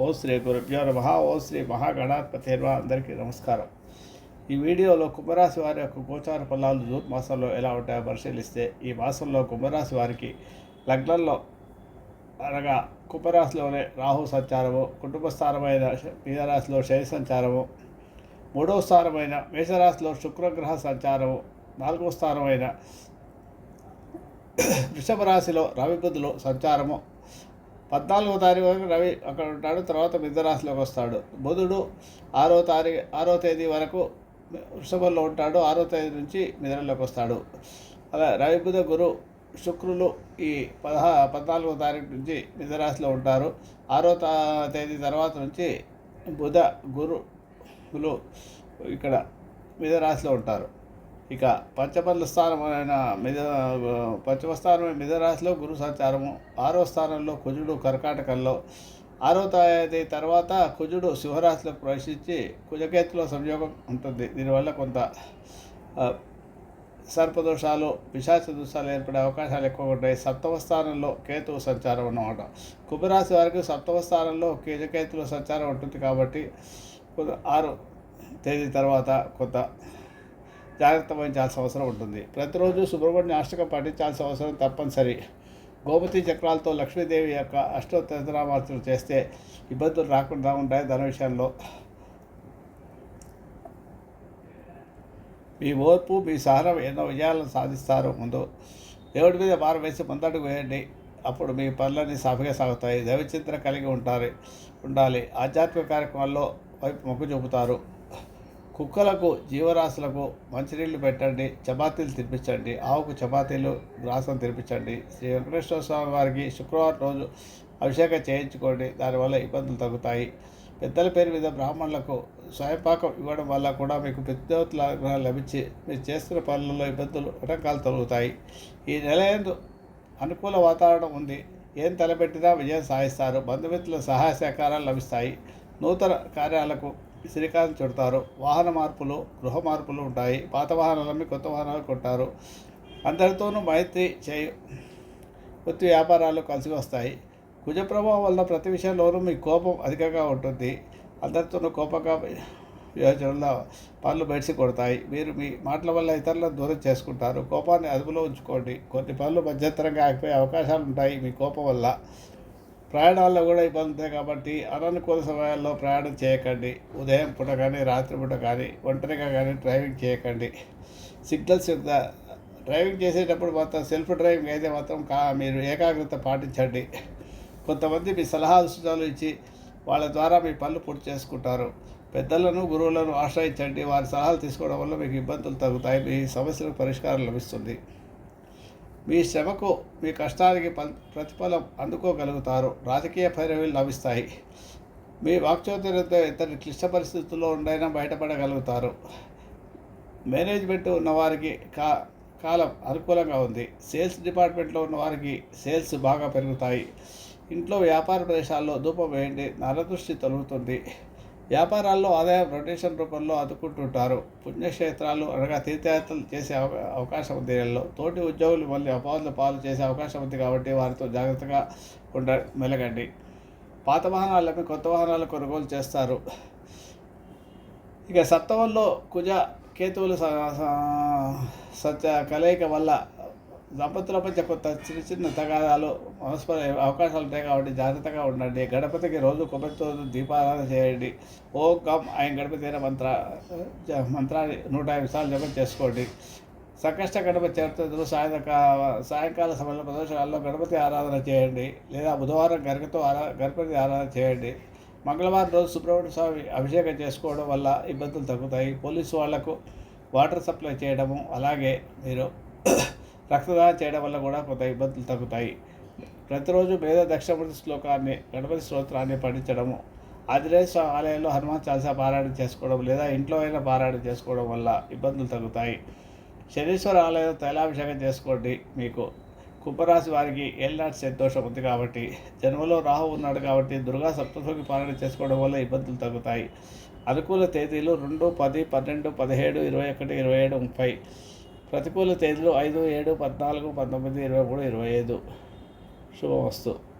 ఓ శ్రీ గురుభ్యో నమ. ఓ శ్రీ మహాగణాధిపతిర్వ అందరికీ నమస్కారం. ఈ వీడియోలో కుంభరాశి వారి యొక్క గోచార ఫలాలు జూన్ మాసంలో ఎలా ఉంటాయో పరిశీలిస్తే ఈ మాసంలో కుంభరాశి వారికి లగ్నంలో అనగా కుంభరాశిలోనే రాహు సంచారము కుటుంబ స్థానమైన మీనరాశిలో శని సంచారము మూడవ స్థానమైన మేషరాశిలో శుక్రగ్రహ సంచారము నాలుగవ స్థానమైన వృషభ రాశిలో రవిబుద్ధులు సంచారము పద్నాలుగో తారీఖు వరకు రవి అక్కడ ఉంటాడు తర్వాత మిథునరాశిలోకి వస్తాడు. బుధుడు ఆరో తారీఖు ఆరో తేదీ వరకు వృషభంలో ఉంటాడు ఆరో తేదీ నుంచి మిథునంలోకి వస్తాడు. అలా రవి బుధ గురు శుక్రులు ఈ పదహా పద్నాలుగో తారీఖు నుంచి మిథునరాశిలో ఉంటారు. ఆరో తా తేదీ తర్వాత నుంచి బుధ గురులు ఇక్కడ మిథునరాశిలో ఉంటారు. ఇక పంచమంల స్థానమైన మిద పంచమ స్థానమైన మిథునరాశిలో గురు సంచారము ఆరో స్థానంలో కుజుడు కర్కాటకంలో ఆరో తేదీ తర్వాత కుజుడు సింహరాశిలోకి ప్రవేశించి కుజకేతులో సంయోగం ఉంటుంది. దీనివల్ల కొంత సర్పదోషాలు పిశాచ దోషాలు ఏర్పడే అవకాశాలు ఎక్కువగా ఉంటాయి. సప్తమ స్థానంలో కేతువు సంచారం అన్నమాట. కుంభరాశి వారికి సప్తమ స్థానంలో కేజకేతుల సంచారం ఉంటుంది కాబట్టి ఆరు తేదీ తర్వాత కొంత జాగ్రత్త వహించాల్సిన అవసరం ఉంటుంది. ప్రతిరోజు సుబ్రహ్మణ్య అష్టకం పఠించాల్సిన అవసరం తప్పనిసరి. గోమతి చక్రాలతో లక్ష్మీదేవి యొక్క అష్టోత్తరామార్చన చేస్తే ఇబ్బందులు రాకుండా ఉంటాయి ధన విషయంలో. మీ ఓర్పు మీ సహనం ఎన్నో విజయాలను సాధిస్తారు ముందు. దేవుడి మీద భారం వేసి ముందడుగు వేయండి. అప్పుడు మీ పనులన్నీ సాఫీగా సాగుతాయి. దైవచింతన కలిగి ఉంటారు ఉండాలి. ఆధ్యాత్మిక కార్యక్రమాల్లో వైపు మొగ్గు చూపుతారు. కుక్కలకు జీవరాశులకు మంచినీళ్ళు పెట్టండి చపాతీలు తినిపించండి ఆవుకు చపాతీలు గ్రాసం తినిపించండి. శ్రీ వెంకటేశ్వర స్వామి వారికి శుక్రవారం రోజు అభిషేకం చేయించుకోండి. దానివల్ల ఇబ్బందులు తగ్గుతాయి. పెద్దల పేరు మీద బ్రాహ్మణులకు స్వయంపాకం ఇవ్వడం వల్ల కూడా మీకు పెద్దవతల అనుగ్రహం లభించి మీరు చేస్తున్న పనులలో ఇబ్బందులు ఆటంకాలు తొలుగుతాయి. ఈ నెల ఎందు అనుకూల వాతావరణం ఉంది. ఏం తలపెట్టినా విజయం సాధిస్తారు. బంధుమిత్రుల సహాయ సహకారాలు లభిస్తాయి. నూతన కార్యాలకు శ్రీకారం చుడతారు. వాహన మార్పులు గృహ మార్పులు ఉంటాయి. పాత వాహనాలన్నీ కొత్త వాహనాలు కొంటారు అందరితోనూ మైత్రి చేయ వృత్తి వ్యాపారాలు కలిసి వస్తాయి. కుజ ప్రభావం వల్ల ప్రతి విషయంలోనూ మీ కోపం అధికంగా ఉంటుంది. అందరితోనూ కోపంగా యోచనలో పనులు బయటికి కొడతాయి. మీరు మీ మాటల వల్ల ఇతరులను దూరం చేసుకుంటారు. కోపాన్ని అదుపులో ఉంచుకోండి. కొన్ని పనులు మధ్యంతరంగా ఆగిపోయే అవకాశాలు ఉంటాయి మీ కోపం వల్ల. ప్రయాణాల్లో కూడా ఇబ్బంది కాబట్టి అననుకూల సమయాల్లో ప్రయాణం చేయకండి. ఉదయం పూట కానీ రాత్రి పూట కానీ ఒంటరిగా కానీ డ్రైవింగ్ చేయకండి. సిగ్నల్స్ యొక్క డ్రైవింగ్ చేసేటప్పుడు మాత్రం సెల్ఫ్ డ్రైవింగ్ అయితే మాత్రం కా మీరు ఏకాగ్రత పాటించండి. కొంతమంది మీ సలహాలు సూచనలు ఇచ్చి వాళ్ళ ద్వారా మీ పనులు పూర్తి చేసుకుంటారు. పెద్దలను గురువులను ఆశ్రయించండి. వారి సలహాలు తీసుకోవడం వల్ల మీకు ఇబ్బందులు తగ్గుతాయి. మీ సమస్యలకు పరిష్కారం లభిస్తుంది. మీ శ్రమకు మీ కష్టానికి ప ప్రతిఫలం అందుకోగలుగుతారు. రాజకీయ పైరవీలు లభిస్తాయి. మీ వాక్చౌర్యంతో ఇతని క్లిష్ట పరిస్థితుల్లో ఉండైనా బయటపడగలుగుతారు. మేనేజ్మెంట్ ఉన్నవారికి కా కాలం అనుకూలంగా ఉంది. సేల్స్ డిపార్ట్మెంట్లో ఉన్న వారికి సేల్స్ బాగా పెరుగుతాయి. ఇంట్లో వ్యాపార ప్రదేశాల్లో ధూపం వేయండి. నరదృష్టి తొలుగుతుంది. వ్యాపారాల్లో ఆదాయం రొటేషన్ రూపంలో అతుకుంటుంటారు పుణ్యక్షేత్రాలు అనగా తీర్థయాత్రలు చేసే అవకాశం ఉంది. వీళ్ళలో తోటి ఉద్యోగులు మళ్ళీ అపవాదుల పాలు చేసే అవకాశం ఉంది కాబట్టి వారితో జాగ్రత్తగా ఉండ మెలగండి. పాత వాహనాలపై కొత్త వాహనాలు కొనుగోలు చేస్తారు. ఇక సప్తమంలో కుజ కేతువుల సత్య కలయిక వల్ల దంపతులపై మధ్య చిన్న చిన్న తగాదాలు మనస్పర అవకాశాలు ఉంటాయి కాబట్టి జాగ్రత్తగా ఉండండి. గణపతికి రోజు కొబ్బరితో దీపారాధన చేయండి. ఓం కం ఆయన గణపతి మంత్ర మంత్రాన్ని నూట యాభై సార్లు జపం చేసుకోండి. సంకష్ట గణపతి చరిత్రలో సాయంత్రక సాయంకాల సమయంలో ప్రదోషాల్లో గణపతి ఆరాధన చేయండి. లేదా బుధవారం గరికతో ఆరా గణపతి ఆరాధన చేయండి. మంగళవారం రోజు సుబ్రహ్మణ్య స్వామి అభిషేకం చేసుకోవడం వల్ల ఇబ్బందులు తగ్గుతాయి. పోలీసు వాళ్ళకు వాటర్ సప్లై చేయడము. అలాగే మీరు రక్తదానం చేయడం వల్ల కూడా కొంత ఇబ్బందులు తగ్గుతాయి. ప్రతిరోజు పేద దక్షిణమూర్తి శ్లోకాన్ని గణపతి స్తోత్రాన్ని పఠించడము ఆంజనేయ ఆలయంలో హనుమాన్ చాలీసా పారాయణ చేసుకోవడం లేదా ఇంట్లో అయినా పారాయణ చేసుకోవడం వల్ల ఇబ్బందులు తగ్గుతాయి. శనీశ్వర ఆలయం తైలాభిషేకం చేసుకోండి మీకు. కుంభరాశి వారికి ఏళ్ళనాటి సంతోషం ఉంది కాబట్టి జన్మలో రాహు ఉన్నాడు కాబట్టి దుర్గా సప్తశోకి పాలన చేసుకోవడం వల్ల ఇబ్బందులు తగ్గుతాయి. అనుకూల తేదీలు రెండు పది పన్నెండు పదిహేడు ఇరవై ఒకటి ఇరవై ఏడు ముప్పై. ప్రతికూల తేదీలు ఐదు ఏడు పద్నాలుగు పంతొమ్మిది ఇరవై మూడు ఇరవై ఐదు. శుభవస్తు